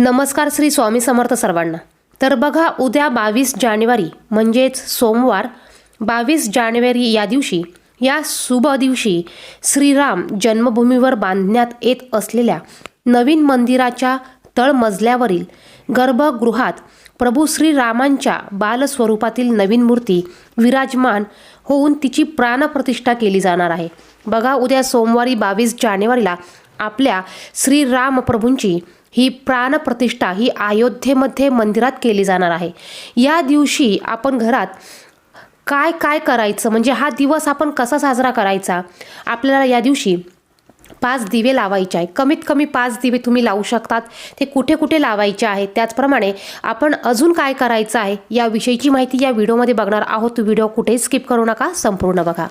नमस्कार श्री स्वामी समर्थ सर्वांना. तर बघा उद्या बावीस जानेवारी म्हणजेच सोमवार बावीस जानेवारी या दिवशी या शुभ दिवशी श्रीराम जन्मभूमीवर बांधण्यात येत असलेल्या नवीन मंदिराच्या तळमजल्यावरील गर्भगृहात प्रभू श्रीरामांच्या बालस्वरूपातील नवीन मूर्ती विराजमान होऊन तिची प्राणप्रतिष्ठा केली जाणार आहे. बघा उद्या सोमवारी बावीस जानेवारीला आपल्या श्रीराम प्रभूंची ही प्राणप्रतिष्ठा ही अयोध्येमध्ये मंदिरात केली जाणार आहे. या दिवशी आपण घरात काय काय करायचं? म्हणजे हा दिवस आपण कसा साजरा करायचा? आपल्याला या दिवशी पाच दिवे लावायचे आहे कमीत कमी पाच दिवे तुम्ही लावू शकतात. ते कुठे कुठे लावायचे आहेत? त्याचप्रमाणे आपण अजून काय करायचं आहे? याविषयीची माहिती या व्हिडिओमध्ये बघणार आहोत. व्हिडिओ कुठेही स्किप करू नका. संपूर्ण बघा.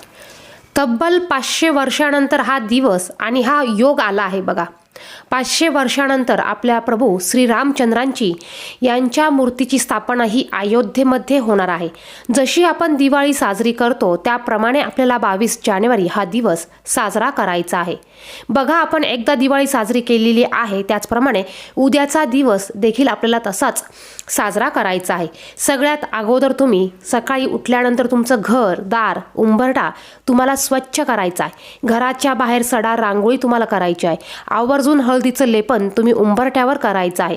तब्बल पाचशे वर्षानंतर हा दिवस आणि हा योग आला आहे बघा. पाचशे वर्षानंतर आपल्या प्रभू श्रीरामचंद्रांची यांच्या मूर्तीची स्थापना ही अयोध्येमध्ये होणार आहे. जशी आपण दिवाळी साजरी करतो त्याप्रमाणे आपल्याला बावीस जानेवारी हा दिवस साजरा करायचा आहे. बघा आपण एकदा दिवाळी साजरी केलेली आहे त्याचप्रमाणे उद्याचा दिवस देखील आपल्याला तसाच साजरा करायचा आहे. सगळ्यात अगोदर तुम्ही सकाळी उठल्यानंतर तुमचं घर दार उंबरडा तुम्हाला स्वच्छ करायचा आहे. घराच्या बाहेर सडा रांगोळी तुम्हाला करायची आहे. आवर्जून हळदीचं लेपन तुम्ही उंबरट्यावर करायचं आहे.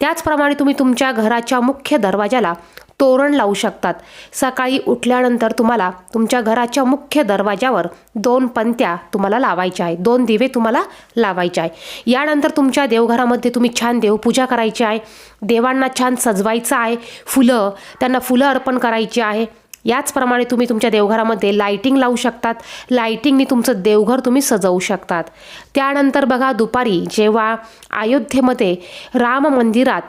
त्याचप्रमाणे तुम्ही तुमच्या घराच्या मुख्य दरवाजाला तोरण लावू शकतात. सकाळी उठल्यानंतर तुम्हाला तुमच्या घराच्या मुख्य दरवाजावर दोन पंत्या तुम्हाला लावायच्या आहे दोन दिवे तुम्हाला लावायचे आहे यानंतर तुमच्या देवघरामध्ये तुम्ही छान देवपूजा करायची आहे. देवांना छान सजवायचं आहे. फुलं त्यांना फुलं अर्पण करायची आहे. याचप्रमाणे तुम्ही तुमच्या देवघरामध्ये लाईटिंग लावू शकतात. लाईटिंगनी तुमचं देवघर तुम्ही सजवू शकतात. त्यानंतर बघा दुपारी जेव्हा अयोध्येमध्ये राम मंदिरात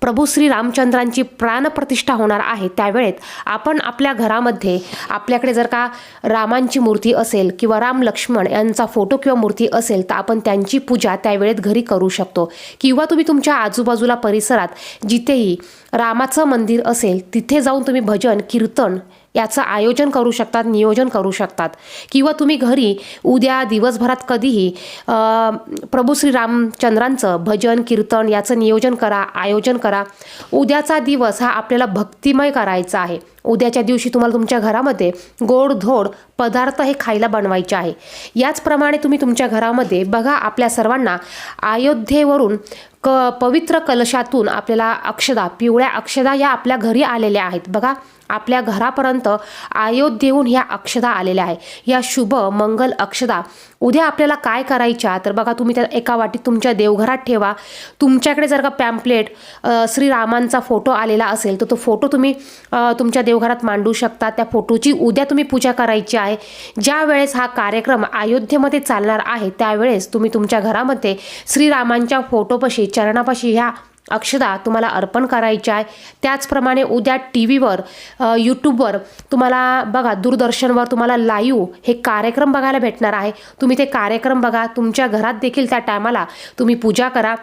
प्रभू श्री रामचंद्रांची प्राणप्रतिष्ठा होणार आहे त्यावेळेत आपण आपल्या घरामध्ये आपल्याकडे जर का रामांची मूर्ती असेल किंवा राम लक्ष्मण यांचा फोटो किंवा मूर्ती असेल तर आपण त्यांची पूजा त्यावेळेत घरी करू शकतो. किंवा तुम्ही तुमच्या आजूबाजूला परिसरात जिथेही रामाचं मंदिर असेल तिथे जाऊन तुम्ही भजन कीर्तन याचं आयोजन करू शकतात नियोजन करू शकतात. किंवा तुम्ही घरी उद्या दिवसभरात कधीही प्रभू श्री रामचंद्रांचं भजन कीर्तन याचं नियोजन करा आयोजन करा. उद्याचा दिवस हा आपल्याला भक्तिमय करायचा आहे. उद्याच्या दिवशी तुम्हाला तुमच्या घरामध्ये गोडधोड पदार्थ हे खायला बनवायचे आहे. याचप्रमाणे तुम्ही तुमच्या घरामध्ये बघा आपल्या सर्वांना अयोध्येवरून क पवित्र कलशातून आपल्याला अक्षदा पिवळ्या अक्षदा या आपल्या घरी आलेल्या आहेत. बघा आपल्या घरापर्यंत अयोध्येहून ह्या अक्षदा आलेल्या आहे या शुभ मंगल अक्षदा उद्या आपल्याला काय करायच्या? तर बघा तुम्ही त्या एका वाटीत तुमच्या देवघरात ठेवा. तुमच्याकडे जर का पॅम्पलेट श्रीरामांचा फोटो आलेला असेल तर तो फोटो तुम्ही तुमच्या देवघरात मांडू शकता. त्या फोटोची उद्या तुम्ही पूजा करायची आहे. ज्या वेळेस हा कार्यक्रम अयोध्येमध्ये चालणार आहे त्यावेळेस तुम्ही तुमच्या घरामध्ये श्रीरामांच्या फोटोपाशी चरणापाशी ह्या अक्षदा तुम्हाला अर्पण करायच्या आहे. त्याचप्रमाणे उद्या टी व्हीवर यूट्यूबवर तुम्हाला बघा दूरदर्शनवर तुम्हाला लाईव्ह हे कार्यक्रम बघायला भेटणार आहे. तुम्ही ते कार्यक्रम बघा. तुमच्या घरात देखील त्या टायमाला तुम्ही पूजा करा.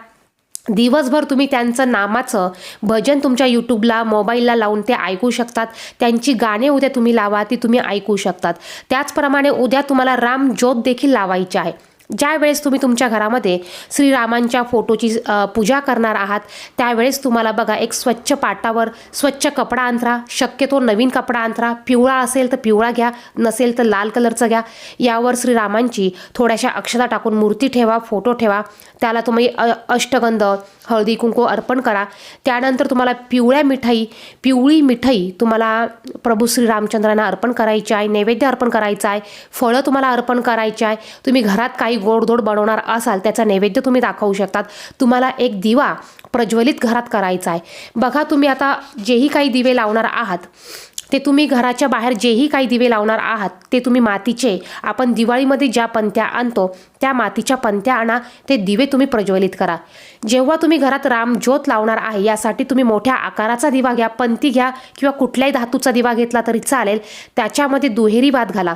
दिवसभर तुम्ही त्यांचं नामाचं भजन तुमच्या यूट्यूबला मोबाईलला लावून ते ऐकू शकतात. त्यांची गाणे उद्या तुम्ही लावा ती तुम्ही ऐकू शकतात. त्याचप्रमाणे उद्या तुम्हाला राम ज्योत देखील लावायची आहे. ज्यावेळेस तुम्ही तुमच्या घरामध्ये श्रीरामांच्या फोटोची पूजा करणार आहात त्यावेळेस तुम्हाला बघा एक स्वच्छ पाटावर स्वच्छ कपडा अंतरा शक्यतो नवीन कपडा अंतरा पिवळा असेल तर पिवळा घ्या नसेल तर लाल कलरचा घ्या. यावर श्रीरामांची थोड्याशा अक्षता टाकून मूर्ती ठेवा फोटो ठेवा. त्याला तुम्ही अ, अष्टगंध हळदी कुंकू अर्पण करा. त्यानंतर तुम्हाला पिवळ्या मिठाई पिवळी मिठाई तुम्हाला प्रभू श्रीरामचंद्रांना अर्पण करायची आहे नैवेद्य अर्पण करायचं आहे फळं तुम्हाला अर्पण करायची आहे. तुम्ही घरात काही गोडधोड बनवणार असाल त्याचा नैवेद्य तुम्ही दाखवू शकतात. तुम्हाला एक दिवा प्रज्वलित घरात करायचा आहे. बघा तुम्ही आता जेही काही दिवे लावणार आहात ते तुम्ही घराच्या बाहेर जेही काही दिवे लावणार आहात ते तुम्ही मातीचे आपण दिवाळीमध्ये ज्या पंत्या आणतो त्या मातीच्या पंत्या आणा ते दिवे तुम्ही प्रज्वलित करा. जेव्हा तुम्ही घरात राम ज्योत लावणार आहे यासाठी तुम्ही मोठ्या आकाराचा दिवा घ्या पंती घ्या किंवा कुठल्याही धातूचा दिवा घेतला तरी चालेल त्याच्यामध्ये दुहेरी भात घाला.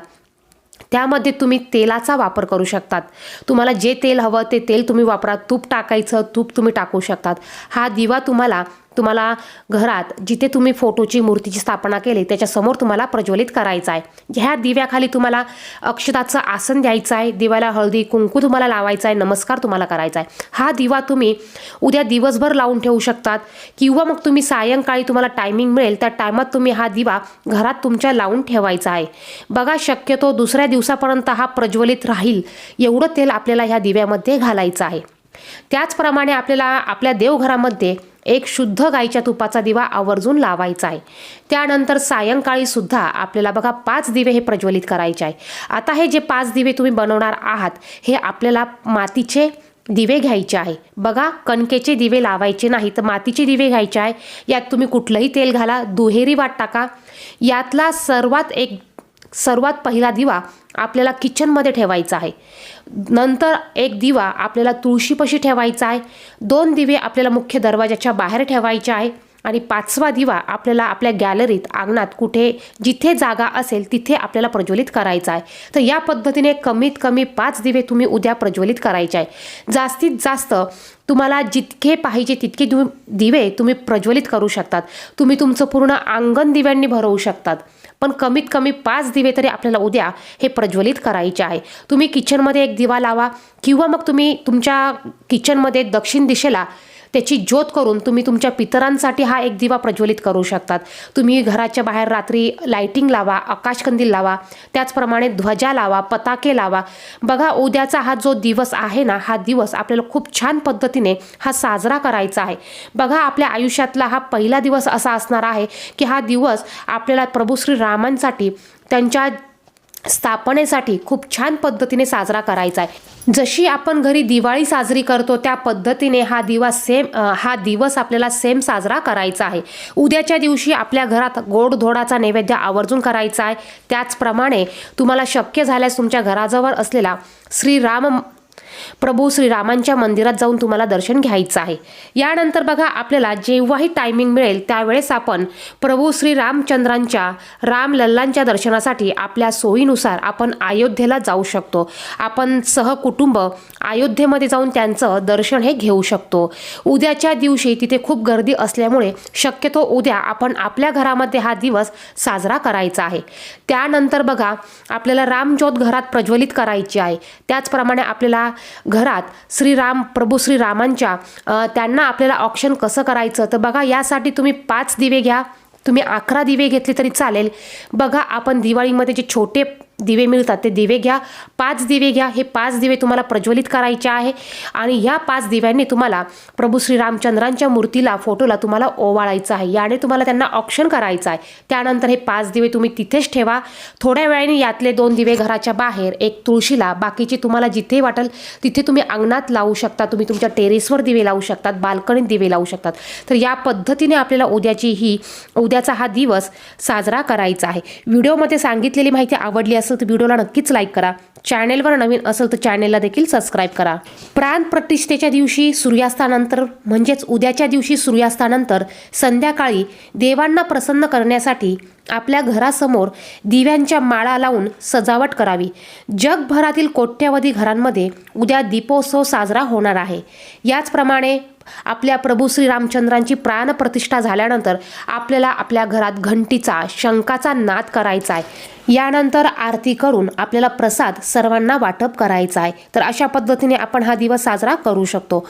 त्यामध्ये तुम्ही तेलाचा वापर करू शकतात. तुम्हाला जे तेल हवं ते तेल तुम्ही वापरा तूप टाकायचं तूप तुम्ही टाकू शकतात. हा दिवा तुम्हाला तुम्हाला घरात जिथे तुम्ही फोटोची मूर्तीची स्थापना केली त्याच्यासमोर तुम्हाला प्रज्वलित करायचा आहे. ह्या दिव्याखाली तुम्हाला अक्षताचं आसन द्यायचं आहे. दिव्याला हळदी कुंकू तुम्हाला लावायचा आहे. नमस्कार तुम्हाला करायचा आहे. हा दिवा तुम्ही उद्या दिवसभर लावून ठेवू शकतात किंवा मग तुम्ही सायंकाळी तुम्हाला टायमिंग मिळेल त्या टायमात तुम्ही हा दिवा घरात तुमच्या लावून ठेवायचा आहे. बघा शक्यतो दुसऱ्या दिवसापर्यंत हा प्रज्वलित राहील एवढं तेल आपल्याला ह्या दिव्यामध्ये घालायचं आहे. त्याचप्रमाणे आपल्याला आपल्या देवघरामध्ये एक शुद्ध गाईच्या तुपाचा दिवा आवर्जून लावायचा आहे. त्यानंतर सायंकाळी सुद्धा आपल्याला बघा पाच दिवे हे प्रज्वलित करायचे आहे. आता हे जे पाच दिवे तुम्ही बनवणार आहात हे आपल्याला मातीचे दिवे घ्यायचे आहे. बघा कणकेचे दिवे लावायचे नाही तर मातीचे दिवे घ्यायचे आहे. यात तुम्ही कुठलंही तेल घाला दुहेरी वाट टाका. यातला सर्वात एक सर्वात पहिला दिवा आपल्याला किचनमध्ये ठेवायचा आहे. नंतर एक दिवा आपल्याला तुळशीपाशी ठेवायचा आहे. दोन दिवे आपल्याला मुख्य दरवाजाच्या बाहेर ठेवायचे आहे. आणि पाचवा दिवा आपल्याला आपल्या गॅलरीत अंगणात कुठे जिथे जागा असेल तिथे आपल्याला प्रज्वलित करायचा आहे. तर या पद्धतीने कमीत कमी पाच दिवे तुम्ही उद्या प्रज्वलित करायचे आहे. जास्तीत जास्त तुम्हाला जितके पाहिजे तितके दिवे तुम्ही प्रज्वलित करू शकतात. तुम्ही तुमचं पूर्ण अंगण दिव्यांनी भरवू शकतात. पण कमीत कमी पाच दिवे तरी आपल्याला उद्या हे प्रज्वलित करायचे आहे. तुम्ही किचनमध्ये एक दिवा लावा किंवा मग तुम्ही तुमच्या किचनमध्ये दक्षिण दिशेला त्याची ज्योत करून तुम्ही तुमच्या पितरांसाठी हा एक दिवा प्रज्वलित करू शकतात. तुम्ही घराच्या बाहेर रात्री लायटिंग लावा आकाशकंदील लावा त्याचप्रमाणे ध्वजा लावा पताके लावा. बघा उद्याचा हा जो दिवस आहे ना हा दिवस आपल्याला खूप छान पद्धतीने हा साजरा करायचा आहे. बघा आपल्या आयुष्यातला हा पहिला दिवस असा असणार आहे की हा दिवस आपल्याला प्रभू श्री रामांसाठी त्यांच्या स्थापनेसाठी खूप छान पद्धतीने साजरा करायचा आहे. जशी आपण घरी दिवाळी साजरी करतो त्या पद्धतीने हा दिवस सेम हा दिवस आपल्याला सेम साजरा करायचा आहे. उद्याच्या दिवशी आपल्या घरात गोडधोडाचा नैवेद्य आवर्जून करायचा आहे. त्याचप्रमाणे तुम्हाला शक्य झाल्यास तुमच्या घराजवळ असलेला श्रीराम प्रभू श्रीरामांच्या मंदिरात जाऊन तुम्हाला दर्शन घ्यायचं आहे. यानंतर बघा आपल्याला जेव्हाही टायमिंग मिळेल त्यावेळेस आपण प्रभू श्रीरामचंद्रांच्या रामलल्लांच्या दर्शनासाठी आपल्या सोयीनुसार आपण अयोध्येला जाऊ शकतो. आपण सहकुटुंब अयोध्येमध्ये जाऊन त्यांचं दर्शन हे घेऊ शकतो. उद्याच्या दिवशी तिथे खूप गर्दी असल्यामुळे शक्यतो उद्या आपण आपल्या घरामध्ये हा दिवस साजरा करायचा आहे. त्यानंतर बघा आपल्याला रामज्योत घरात प्रज्वलित करायची आहे. त्याचप्रमाणे आपल्याला घरात श्रीराम प्रभू श्रीरामांच्या त्यांना आपल्याला ऑप्शन कसं करायचं? तर बघा यासाठी तुम्ही पाच दिवे घ्या. तुम्ही अकरा दिवे घेतले तरी चालेल. बघा आपण दिवाळीमध्ये जे छोटे दिवे मिळतात ते दिवे घ्या. पाच दिवे घ्या हे पाच दिवे तुम्हाला प्रज्वलित करायचे आहे. आणि ह्या पाच दिव्यांनी तुम्हाला प्रभू श्रीरामचंद्रांच्या मूर्तीला फोटोला तुम्हाला ओवाळायचं आहे. याने तुम्हाला त्यांना ऑप्शन करायचं आहे. त्यानंतर हे पाच दिवे तुम्ही तिथेच ठेवा. थोड्या वेळाने यातले दोन दिवे घराच्या बाहेर एक तुळशीला बाकीचे तुम्हाला जिथे वाटेल तिथे तुम्ही अंगणात लावू शकता. तुम्ही तुमच्या टेरेसवर दिवे लावू शकतात बाल्कनीत दिवे लावू शकतात. तर या पद्धतीने आपल्याला उद्याची ही उद्याचा हा दिवस साजरा करायचा आहे. व्हिडिओमध्ये सांगितलेली माहिती आवडली असेल तर व्हिडिओला नक्कीच लाईक करा. चॅनेलवर नवीन असेल तर चॅनेलला देखील सबस्क्राईब करा. प्राण प्रतिष्ठेच्या दिवशी सूर्यास्तानंतर म्हणजेच उद्याच्या दिवशी सूर्यास्तानंतर संध्याकाळी देवांना प्रसन्न करण्यासाठी आपल्या घरासमोर दिव्यांच्या माळा लावून सजावट करावी. जगभरातील कोट्यवधी घरांमध्ये उद्या दीपोत्सव साजरा होणार आहे. याचप्रमाणे आपल्या प्रभू श्रीरामचंद्रांची प्राणप्रतिष्ठा झाल्यानंतर आपल्याला आपल्या घरात घंटीचा शंकाचा नाद करायचा आहे. यानंतर आरती करून आपल्याला प्रसाद सर्वांना वाटप करायचा आहे. तर अशा पद्धतीने आपण हा दिवस साजरा करू शकतो.